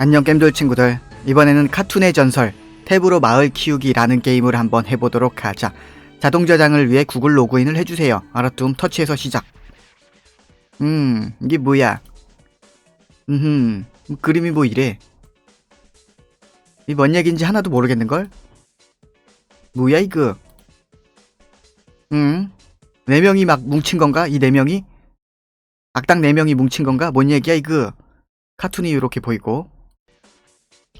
안녕 겜돌 친구들. 이번에는 카툰의 전설 탭으로 마을 키우기라는 게임을 한번 해보도록 하자. 자동 저장을 위해 구글 로그인을 해주세요. 알았둠 터치해서 시작. 음 이게 뭐야? 음흠 그림이 뭐 이래? 이 뭔 얘기인지 하나도 모르겠는 걸? 뭐야 이거? 음 네 명이 막 뭉친 건가 이 네 명이? 악당 네 명이 뭉친 건가? 뭔 얘기야 이거? 카툰이 이렇게 보이고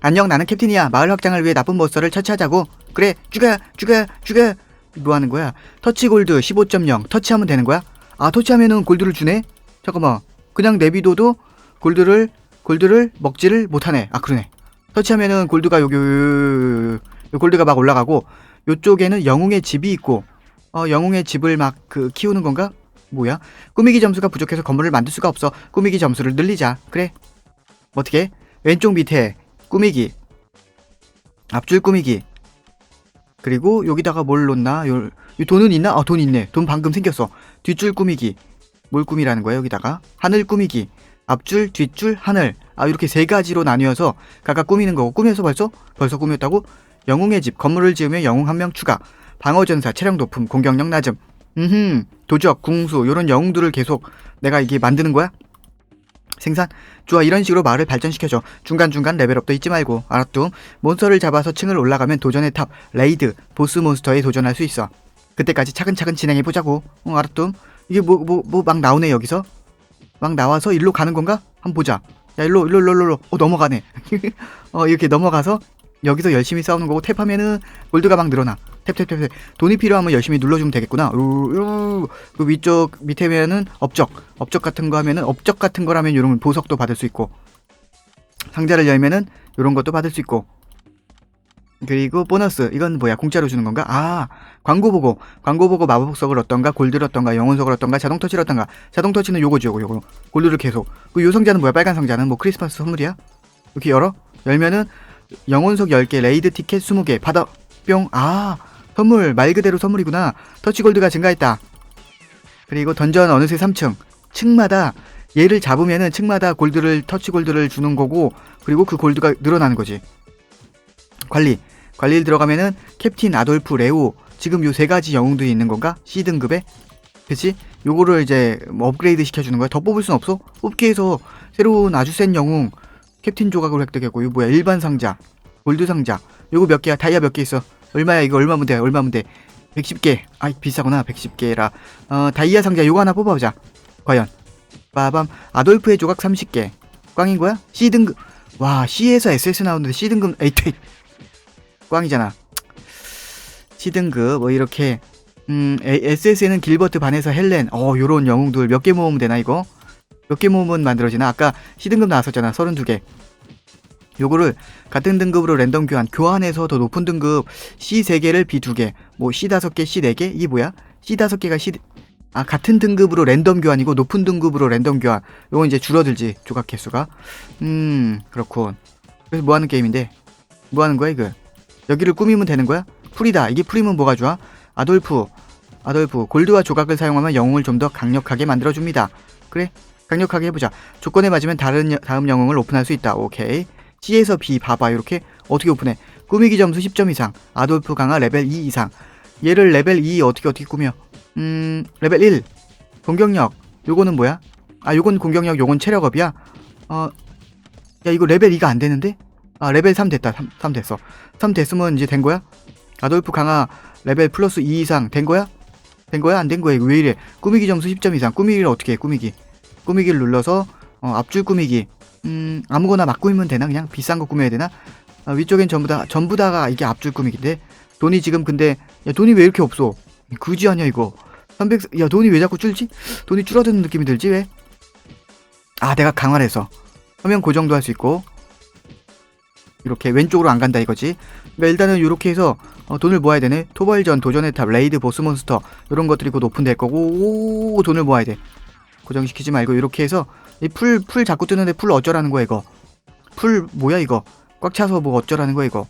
안녕 나는 캡틴이야. 마을 확장을 위해 나쁜 몬스터를 처치하자고. 그래 죽여 죽여 죽여. 뭐 하는 거야? 터치 골드 15.0 터치하면 되는 거야? 아 터치하면은 골드를 주네? 잠깐만. 그냥 내비둬도 골드를 골드를 먹지를 못하네. 아 그러네. 터치하면은 골드가 여기 요 골드가 막 올라가고 요쪽에는 영웅의 집이 있고 어 영웅의 집을 막 그 키우는 건가? 뭐야? 꾸미기 점수가 부족해서 건물을 만들 수가 없어. 꾸미기 점수를 늘리자. 그래. 어떻게? 왼쪽 밑에 꾸미기. 앞줄 꾸미기. 그리고 여기다가 뭘 놓나? 요, 요 돈은 있나? 아 돈 있네. 돈 방금 생겼어. 뒷줄 꾸미기. 뭘 꾸미라는 거야 여기다가? 하늘 꾸미기. 앞줄 뒷줄 하늘. 아 이렇게 세 가지로 나뉘어서 각각 꾸미는 거고 꾸며서 벌써? 벌써 꾸몄다고? 영웅의 집 건물을 지으면 영웅 한 명 추가. 방어전사 체력 높음 공격력 낮음. 음흠. 도적 궁수 요런 영웅들을 계속 내가 이게 만드는 거야 생산 좋아 이런 식으로 마을을 발전시켜줘. 중간중간 레벨업도 잊지 말고 알았뚱 몬스터를 잡아서 층을 올라가면 도전의 탑 레이드 보스 몬스터에 도전할 수 있어. 그때까지 차근차근 진행해보자고. 어 알았뚱 이게 뭐 뭐 뭐 막 나오네 여기서? 막 나와서 일로 가는 건가? 한번 보자. 야 일로 일로 일로 일로. 어 넘어가네. 어 이렇게 넘어가서 여기서 열심히 싸우는 거고 탭하면은 골드가 막 늘어나 탭탭탭탭. 돈이 필요하면 열심히 눌러주면 되겠구나. 그 위쪽 밑에 면은 업적. 업적 같은 거 하면은 업적 같은 거라면 이런 보석도 받을 수 있고. 상자를 열면은 이런 것도 받을 수 있고. 그리고 보너스. 이건 뭐야? 공짜로 주는 건가? 아 광고 보고. 광고 보고 마법석을 얻던가 골드를 얻던가 영혼석을 얻던가 자동 터치를 얻던가. 자동 터치는 요거지 요거 요거. 골드를 계속. 그 요 상자는 뭐야? 빨간 상자는 뭐 크리스마스 선물이야? 이렇게 열어? 열면은 영혼석 10개 레이드 티켓 20개 받아 뿅 아 선물. 말 그대로 선물이구나. 터치 골드가 증가했다. 그리고 던전 어느새 3층. 층마다 얘를 잡으면은 층마다 골드를 터치 골드를 주는 거고 그리고 그 골드가 늘어나는 거지. 관리. 관리를 들어가면은 캡틴 아돌프 레오 지금 요 세 가지 영웅들이 있는 건가? C 등급에? 그치? 요거를 이제 뭐 업그레이드 시켜주는 거야? 더 뽑을 순 없어? 뽑기 위해서 새로운 아주 센 영웅 캡틴 조각을 획득했고 이거 뭐야 일반 상자 골드 상자 요거 몇 개야? 다이아 몇 개 있어? 얼마야? 이거 얼마면 돼? 얼마면 돼? 110개. 아이 비싸구나. 110개라. 어 다이아 상자 요거 하나 뽑아보자. 과연. 빠밤. 아돌프의 조각 30개. 꽝인 거야? C 등급. 와 C에서 SS 나오는데 C 등급 에이 퇴 꽝이잖아. C 등급 뭐 이렇게. 음 SS에는 길버트 반에서 헬렌. 어 요런 영웅들 몇 개 모으면 되나 이거? 몇 개 모으면 만들어지나? 아까 C 등급 나왔었잖아 32개 요거를 같은 등급으로 랜덤 교환 교환해서 더 높은 등급 C 3개를 B 2개 뭐 C 5개 C 4개? 이게 뭐야? C 5개가 C 아 같은 등급으로 랜덤 교환이고 높은 등급으로 랜덤 교환. 요건 이제 줄어들지 조각 개수가. 음 그렇군. 그래서 뭐 하는 게임인데? 뭐 하는 거야 이거? 여기를 꾸미면 되는 거야? 풀이다. 이게 풀이면 뭐가 좋아? 아돌프. 아돌프. 골드와 조각을 사용하면 영웅을 좀 더 강력하게 만들어 줍니다. 그래? 강력하게 해보자. 조건에 맞으면 다른 여- 다음 영웅을 오픈할 수 있다. 오케이 C에서 B 봐봐. 이렇게 어떻게 오픈해? 꾸미기 점수 10점 이상. 아돌프 강화 레벨 2 이상. 얘를 레벨 2 어떻게 어떻게 꾸며? 음 레벨 1 공격력. 요거는 뭐야? 아 요건 공격력 요건 체력업이야? 어 야 이거 레벨 2가 안 되는데? 아 레벨 3 됐다. 3, 3 됐어. 3 됐으면 이제 된 거야? 아돌프 강화 레벨 플러스 2 이상 된 거야? 된 거야? 안 된 거야? 왜 이래? 꾸미기 점수 10점 이상. 꾸미기를 어떻게 해? 꾸미기. 꾸미기를 눌러서 어, 앞줄 꾸미기 음 아무거나 막 꾸미면 되나? 그냥 비싼 거 꾸며야 되나? 아, 위쪽엔 전부 다 전부 다가 이게 앞줄 꾸미기인데 돈이 지금 근데 야 돈이 왜 이렇게 없어? 그지 아니야 이거? 300야 돈이 왜 자꾸 줄지? 돈이 줄어드는 느낌이 들지 왜? 아 내가 강화를 해서. 화면 고정도 할 수 있고. 이렇게 왼쪽으로 안 간다 이거지. 그러니까 일단은 이렇게 해서 어, 돈을 모아야 되네. 토벌전 도전의 탑 레이드 보스 몬스터 이런 것들이 곧 오픈될 거고 오 돈을 모아야 돼 고정시키지 말고 이렇게 해서 이 풀 풀 자꾸 뜨는데 풀 어쩌라는 거야 이거? 풀 뭐야 이거? 꽉 차서 뭐 어쩌라는 거야 이거?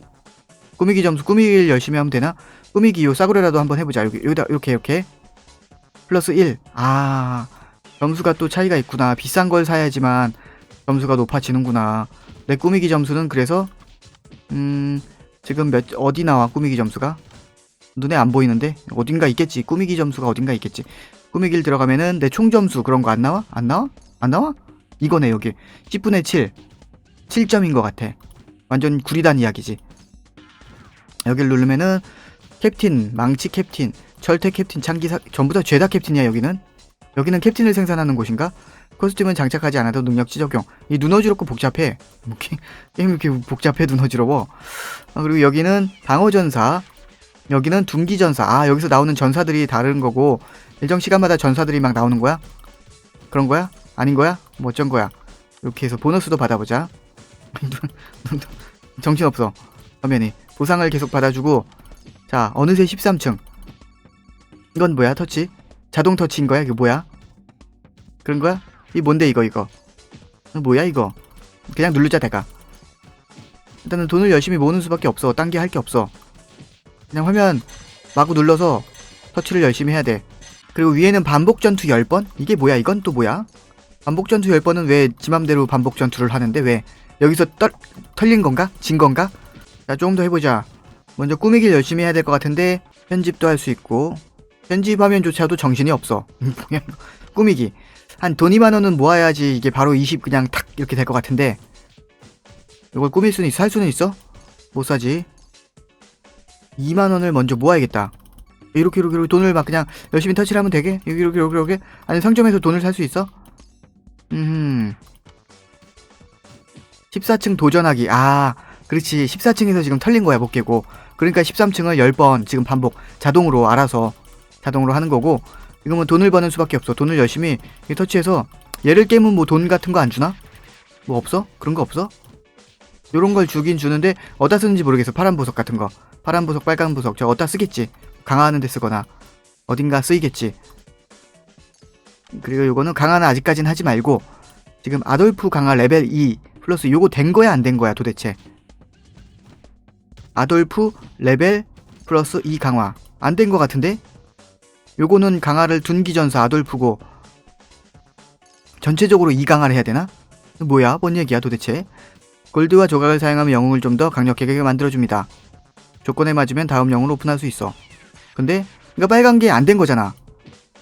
꾸미기 점수 꾸미기를 열심히 하면 되나? 꾸미기 요 싸구려라도 한번 해보자. 여기 여기다 이렇게 이렇게. 플러스 1 아 점수가 또 차이가 있구나. 비싼 걸 사야지만 점수가 높아지는구나. 내 꾸미기 점수는 그래서 음 지금 몇 어디 나와 꾸미기 점수가? 눈에 안 보이는데? 어딘가 있겠지. 꾸미기 점수가 어딘가 있겠지 꾸미기를 들어가면은 내 총 점수 그런 거 안 나와? 안 나와? 안 나와? 이거네 여기. 10분의 7 7점인 것 같아. 완전 구리단 이야기지. 여기를 누르면은 캡틴 망치 캡틴 철퇴 캡틴 장기사 전부 다 죄다 캡틴이야 여기는. 여기는 캡틴을 생산하는 곳인가? 코스튬은 장착하지 않아도 능력치 적용. 이 눈 어지럽고 복잡해. 뭐 게- 게임 이렇게 복잡해 눈 어지러워. 아, 그리고 여기는 방어전사. 여기는 둔기전사. 아 여기서 나오는 전사들이 다른 거고 일정 시간마다 전사들이 막 나오는 거야? 그런 거야? 아닌 거야? 뭐 어쩐 거야? 이렇게 해서 보너스도 받아보자. 정신없어. 화면이 보상을 계속 받아주고. 자 어느새 13층. 이건 뭐야 터치? 자동 터치인 거야? 이게 뭐야? 그런 거야? 이 뭔데 이거 이거? 이거 뭐야 이거? 그냥 누르자 대가. 일단은 돈을 열심히 모으는 수밖에 없어. 딴 게 할 게 없어. 그냥 화면 마구 눌러서 터치를 열심히 해야 돼 그리고 위에는 반복 전투 10번? 이게 뭐야? 이건 또 뭐야? 반복 전투 10번은 왜 지맘대로 반복 전투를 하는데 왜 여기서 떨, 털린 건가? 진 건가? 자 조금 더 해보자. 먼저 꾸미기를 열심히 해야 될 것 같은데 편집도 할 수 있고 편집하면조차도 정신이 없어. 꾸미기. 한 돈 2만 원은 모아야지 이게 바로 20 그냥 탁 이렇게 될 것 같은데. 이걸 꾸밀 수는 있어? 살 수는 있어? 못 사지. 2만 원을 먼저 모아야겠다 이렇게 이렇게, 이렇게 돈을 막 그냥 열심히 터치를 하면 되게? 여기 이렇게 이렇게 이렇게? 아니 상점에서 돈을 살 수 있어? 음 14층 도전하기. 아 그렇지. 14층에서 지금 털린 거야 못 깨고. 그러니까 13층을 10번 지금 반복 자동으로 알아서 자동으로 하는 거고 이거면 돈을 버는 수밖에 없어. 돈을 열심히 이 터치해서 얘를 깨면 뭐 돈 같은 거 안 주나? 뭐 없어? 그런 거 없어? 요런 걸 주긴 주는데 어디다 쓰는지 모르겠어. 파란 보석 같은 거. 파란 보석 빨간 보석. 저 어디다 쓰겠지 강화하는 데 쓰거나 어딘가 쓰이겠지. 그리고 요거는 강화는 아직까진 하지 말고 지금 아돌프 강화 레벨 2 플러스 요거 된 거야 안 된 거야 도대체? 아돌프 레벨 플러스 2 강화. 안 된 거 같은데? 요거는 강화를 둔기 전사 아돌프고 전체적으로 2 강화를 해야 되나? 뭐야? 뭔 얘기야 도대체? 골드와 조각을 사용하면 영웅을 좀 더 강력하게 만들어줍니다. 조건에 맞으면 다음 영웅을 오픈할 수 있어 근데 이거 빨간 게 안 된 거잖아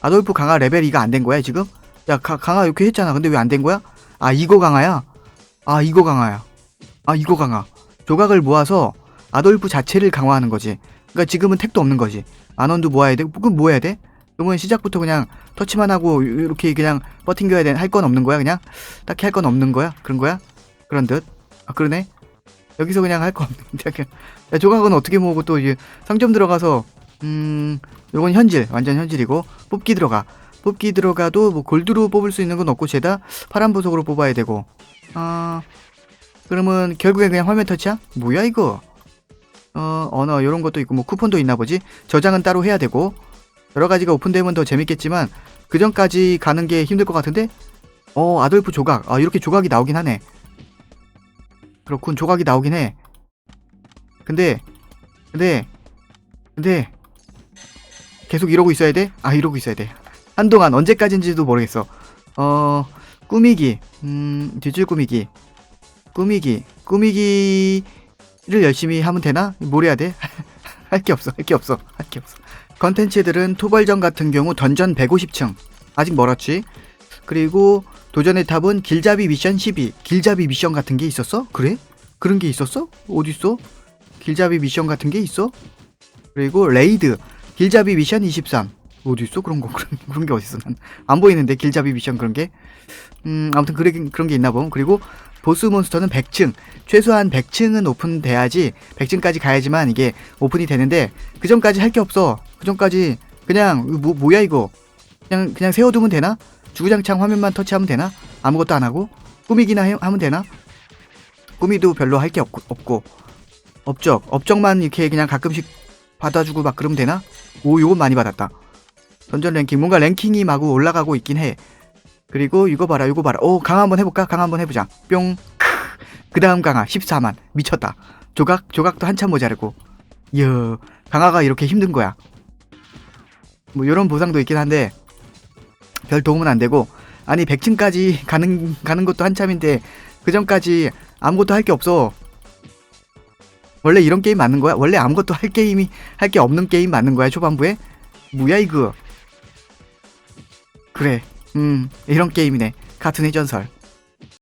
아돌프 강화 레벨 2가 안 된 거야 지금? 야 가- 강화 이렇게 했잖아 근데 왜 안 된 거야? 아 이거 강화야? 아 이거 강화야 아 이거 강화 조각을 모아서 아돌프 자체를 강화하는 거지 그러니까 지금은 택도 없는 거지 만원도 모아야 돼? 그럼 뭐 해야 돼? 그러면 시작부터 그냥 터치만 하고 이렇게 그냥 버팅겨야 돼? 할 건 없는 거야 그냥? 딱히 할 건 없는 거야? 그런 거야? 그런 듯? 아 그러네? 여기서 그냥 할 거 없는데 야, 조각은 어떻게 모으고 또 이제 상점 들어가서 음 요건 현질 완전 현질이고 뽑기 들어가. 뽑기 들어가도 뭐 골드로 뽑을 수 있는 건 없고 죄다 파란 보석으로 뽑아야 되고. 아 그러면 결국엔 그냥 화면 터치야? 뭐야 이거? 어 언어 요런 것도 있고 뭐 쿠폰도 있나 보지? 저장은 따로 해야 되고. 여러 가지가 오픈되면 더 재밌겠지만 그 전까지 가는 게 힘들 것 같은데? 어 아돌프 조각. 아 이렇게 조각이 나오긴 하네. 그렇군 조각이 나오긴 해. 근데 근데 근데 계속 이러고 있어야 돼? 아 이러고 있어야 돼 한동안 언제까지인지도 모르겠어 어 꾸미기 음 뒷줄 꾸미기 꾸미기 꾸미기를 열심히 하면 되나? 뭘 해야 돼? 할 게 없어 할 게 없어 할 게 없어 컨텐츠들은 토벌전 같은 경우 던전 150층 아직 멀었지 그리고 도전의 탑은 길잡이 미션 12 길잡이 미션 같은 게 있었어? 그래? 그런 게 있었어? 어딨어? 길잡이 미션 같은 게 있어? 그리고 레이드 길잡이 미션 23 어딨어? 그런 거 그런, 그런 게 어딨어 난 안 보이는데 길잡이 미션 그런 게 음, 아무튼 그래, 그런 게 있나 봄. 그리고 보스 몬스터는 100층. 최소한 100층은 오픈돼야지 100층까지 가야지만 이게 오픈이 되는데 그 전까지 할 게 없어. 그 전까지 그냥 뭐, 뭐야 이거. 그냥 그냥 세워두면 되나? 주구장창 화면만 터치하면 되나? 아무것도 안 하고 꾸미기나 해- 하면 되나? 꾸미도 별로 할 게 없고, 없고 업적 업적만 이렇게 그냥 가끔씩 받아주고 막 그러면 되나? 오 요건 많이 받았다. 던전 랭킹 뭔가 랭킹이 마구 올라가고 있긴 해. 그리고 이거 봐라 이거 봐라. 오 강화 한번 해볼까? 강화 한번 해보자. 뿅 그 다음 강화 14만. 미쳤다. 조각 조각도 한참 모자르고. 이야 강화가 이렇게 힘든 거야. 뭐 이런 보상도 있긴 한데 별 도움은 안 되고. 아니 100층까지 가는 가는 것도 한참인데 그 전까지 아무것도 할 게 없어. 원래 이런 게임 맞는 거야? 원래 아무것도 할 게임이 할 게 없는 게임 맞는 거야 초반부에? 뭐야 이거? 그래, 음 이런 게임이네. 카툰의 전설.